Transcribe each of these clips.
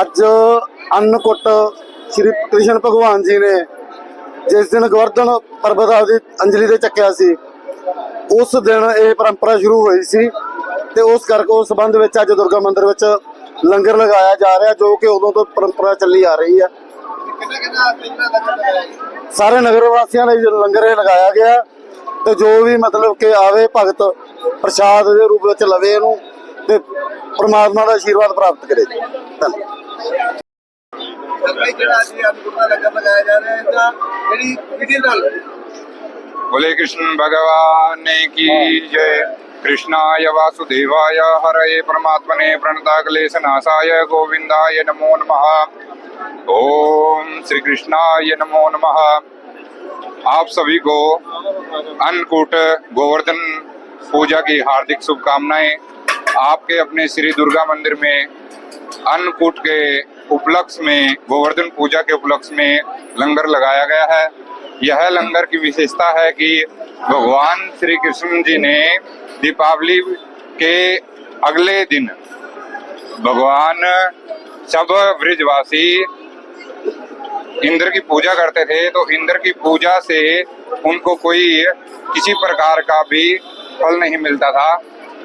ਅੱਜ ਅੰਨਕੁੱਟ ਸ੍ਰੀ ਕ੍ਰਿਸ਼ਨ ਭਗਵਾਨ ਜੀ ਨੇ ਜਿਸ ਦਿਨ ਗਵਰਧਨ ਪਰਬਤ ਆਦਿ ਅੰਜਲੀ ਦੇ ਚੱਕਿਆ ਸੀ, ਉਸ ਦਿਨ ਇਹ ਪਰੰਪਰਾ ਸ਼ੁਰੂ ਹੋਈ ਸੀ ਤੇ ਉਸ ਕਰਕੇ ਉਸ ਸੰਬੰਧ ਵਿੱਚ ਅੱਜ ਦੁਰਗਾ ਮੰਦਿਰ ਵਿੱਚ ਲੰਗਰ ਲਗਾਇਆ ਜਾ ਰਿਹਾ ਜੋ ਕਿ ਉਦੋਂ ਤੋਂ ਪਰੰਪਰਾ ਚੱਲੀ ਆ ਰਹੀ ਹੈ। ਸਾਰੇ ਨਗਰ ਵਾਸੀਆਂ ਲਈ ਜੋ ਲੰਗਰ ਇਹ ਲਗਾਇਆ ਗਿਆ ਤੇ ਜੋ ਵੀ ਮਤਲਬ ਕਿ ਆਵੇ ਭਗਤ ਪ੍ਰਸ਼ਾਦ ਦੇ ਰੂਪ ਵਿੱਚ ਲਵੇ ਇਹਨੂੰ ਤੇ ਪ੍ਰਮਾਤਮਾ ਦਾ ਆਸ਼ੀਰਵਾਦ ਪ੍ਰਾਪਤ ਕਰੇ ਧੰਨਵਾਦ ਭਾਈ ਜਿਹੜਾ ਅੱਜ ਅਨੁਕੂਲ ਦਾ ਲੰਗਰ ਲਗਾਇਆ ਜਾ ਰਿਹਾ ਇਹਦਾ ਜਿਹੜੀ ਵਿਧੀ ਨਾਲ बोले कृष्ण भगवान की जय कृष्णाय वासुदेवाय हरये परमात्मने प्रणताक्लेश नाशाय गोविंदाय नमो नमः ओम श्री कृष्णाय नमो नमः। आप सभी को अन्नकूट गोवर्धन पूजा की हार्दिक शुभकामनाएँ। आपके अपने श्री दुर्गा मंदिर में अन्नकूट के उपलक्ष्य में, गोवर्धन पूजा के उपलक्ष्य में लंगर लगाया गया है। यह लंगर की विशेषता है कि भगवान श्री कृष्ण जी ने दीपावली के अगले दिन भगवान सब ब्रिजवासी इंद्र की पूजा करते थे तो इंद्र की पूजा से उनको कोई किसी प्रकार का भी फल नहीं मिलता था।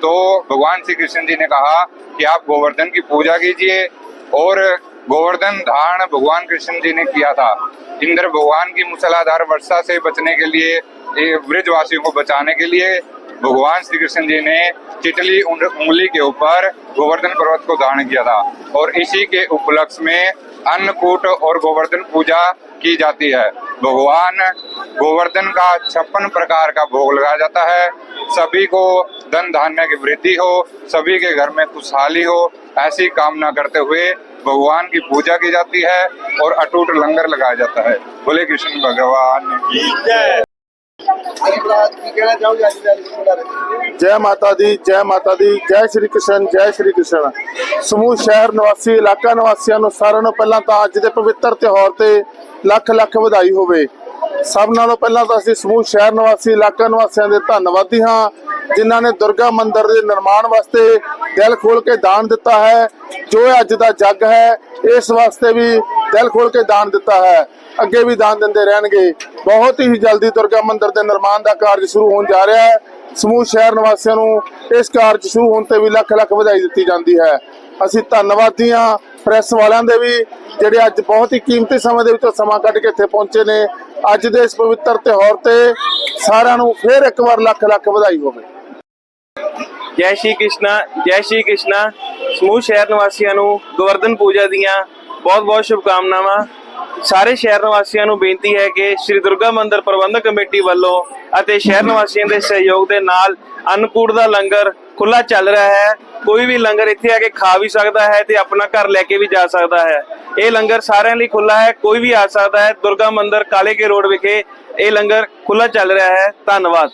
तो भगवान श्री कृष्ण जी ने कहा कि आप गोवर्धन की पूजा कीजिए, और गोवर्धन धारण भगवान कृष्ण जी ने किया था। इंद्र भगवान की मूसलाधार वर्षा से बचने के लिए ब्रिजवासियों को बचाने के लिए भगवान श्री कृष्ण जी ने चिटली उंगली के ऊपर गोवर्धन पर्वत को धारण किया था। और इसी के उपलक्ष्य में अन्नकूट और गोवर्धन पूजा की जाती है। भगवान गोवर्धन का छप्पन प्रकार का भोग लगाया जाता है। सभी को धन धान्य की वृद्धि हो, सभी के घर में खुशहाली हो, ऐसी कामना करते हुए भगवान की पूजा की जाती है और अटूट लंगर लगाया जाता है। बोले कृष्ण भगवान की। ਜੈ ਮਾਤਾ ਦੀ, ਜੈ ਮਾਤਾ ਦੀ, ਜੈ ਸ਼੍ਰੀ ਕ੍ਰਿਸ਼ਨ, ਜੈ ਸ਼੍ਰੀ ਕ੍ਰਿਸ਼ਨ। ਸਮੂਹ ਸ਼ਹਿਰ, ਨਿਵਾਸੀ ਇਲਾਕਾ ਨਿਵਾਸੀਆਂ ਨੂੰ ਸਾਰਿਆਂ ਨੂੰ ਪਹਿਲਾਂ ਤਾਂ ਅੱਜ ਦੇ ਪਵਿੱਤਰ ਤਿਉਹਾਰ ਤੇ ਲੱਖ ਲੱਖ ਵਧਾਈ ਹੋਵੇ। ਸਭ ਨਾਲੋਂ ਪਹਿਲਾਂ ਤਾਂ ਅਸੀਂ ਸਮੂਹ ਸ਼ਹਿਰ, ਨਿਵਾਸੀ ਇਲਾਕਾ ਨਿਵਾਸੀਆਂ ਦੇ ਧੰਨਵਾਦੀ ਹਾਂ, ਜਿਨ੍ਹਾਂ ਨੇ ਦੁਰਗਾ ਮੰਦਿਰ ਦੇ ਨਿਰਮਾਣ ਵਾਸਤੇ ਦਿਲ ਖੋਲ ਕੇ ਦਾਨ ਦਿੱਤਾ ਹੈ। ਜੋ ਅੱਜ ਦਾ ਜੱਗ ਹੈ, ਇਸ ਵਾਸਤੇ ਵੀ ਦਿਲ ਖੋਲ ਕੇ ਦਾਨ ਦਿੱਤਾ ਹੈ। ਅੱਗੇ ਵੀ ਦਾਨ ਦਿੰਦੇ ਰਹਿਣਗੇ। ਬਹੁਤ ਹੀ ਜਲਦੀ ਦੁਰਗਾ ਮੰਦਿਰ ਦੇ ਨਿਰਮਾਣ ਦਾ ਕਾਰਜ ਸ਼ੁਰੂ ਹੋਣ ਜਾ ਰਿਹਾ ਹੈ। ਸਮੂਹ ਸ਼ਹਿਰ ਨਿਵਾਸੀਆਂ ਨੂੰ ਇਸ ਕਾਰਜ ਸ਼ੁਰੂ ਹੋਣ ਤੇ ਵੀ ਲੱਖ ਲੱਖ ਵਧਾਈ ਦਿੱਤੀ ਜਾਂਦੀ ਹੈ। ਅਸੀਂ ਧੰਨਵਾਦੀ ਹਾਂ ਪ੍ਰੈਸ ਵਾਲਿਆਂ ਦੇ ਵੀ, ਜਿਹੜੇ ਅੱਜ ਬਹੁਤ ਹੀ ਕੀਮਤੀ ਸਮੇਂ ਦੇ ਵਿੱਚੋਂ ਸਮਾਂ ਕੱਢ ਕੇ ਇੱਥੇ ਪਹੁੰਚੇ ਨੇ। ਅੱਜ ਦੇ ਇਸ ਪਵਿੱਤਰ ਤਿਉਹਾਰ ਤੇ ਸਾਰਿਆਂ ਨੂੰ ਫੇਰ ਇੱਕ ਵਾਰ ਲੱਖ ਲੱਖ ਵਧਾਈ ਹੋਵੇ। ਜੈ ਸ਼੍ਰੀ ਕ੍ਰਿਸ਼ਨਾ, ਜੈ ਸ਼੍ਰੀ ਕ੍ਰਿਸ਼ਨਾ। ਸਮੂਹ ਸ਼ਹਿਰ ਨਿਵਾਸੀਆਂ ਨੂੰ ਗਵਰਧਨ ਪੂਜਾ ਦੀਆਂ ਬਹੁਤ-ਬਹੁਤ ਸ਼ੁਭਕਾਮਨਾਵਾਂ। ਸਾਰੇ ਸ਼ਹਿਰ ਨਿਵਾਸੀਆਂ ਨੂੰ ਬੇਨਤੀ ਹੈ ਕਿ ਸ੍ਰੀ ਦੁਰਗਾ ਮੰਦਿਰ ਪ੍ਰਬੰਧਕ ਕਮੇਟੀ ਵੱਲੋਂ ਅਤੇ ਸ਼ਹਿਰ ਨਿਵਾਸੀਆਂ ਦੇ ਸਹਿਯੋਗ ਦੇ ਨਾਲ ਅੰਨਕੂਟ ਦਾ ਲੰਗਰ ਖੁੱਲਾ ਚੱਲ ਰਿਹਾ ਹੈ। ਕੋਈ ਵੀ ਲੰਗਰ ਇੱਥੇ ਆ ਕੇ ਖਾ ਵੀ ਸਕਦਾ ਹੈ ਤੇ ਆਪਣਾ ਘਰ ਲੈ ਕੇ ਵੀ ਜਾ ਸਕਦਾ ਹੈ। ਇਹ ਲੰਗਰ ਸਾਰਿਆਂ ਲਈ ਖੁੱਲਾ ਹੈ, ਕੋਈ ਵੀ ਆ ਸਕਦਾ ਹੈ। ਦੁਰਗਾ ਮੰਦਿਰ ਕਾਲੇ ਕੇ ਰੋਡ ਵਿਖੇ ਇਹ ਲੰਗਰ ਖੁੱਲਾ ਚੱਲ ਰਿਹਾ ਹੈ। ਧੰਨਵਾਦ।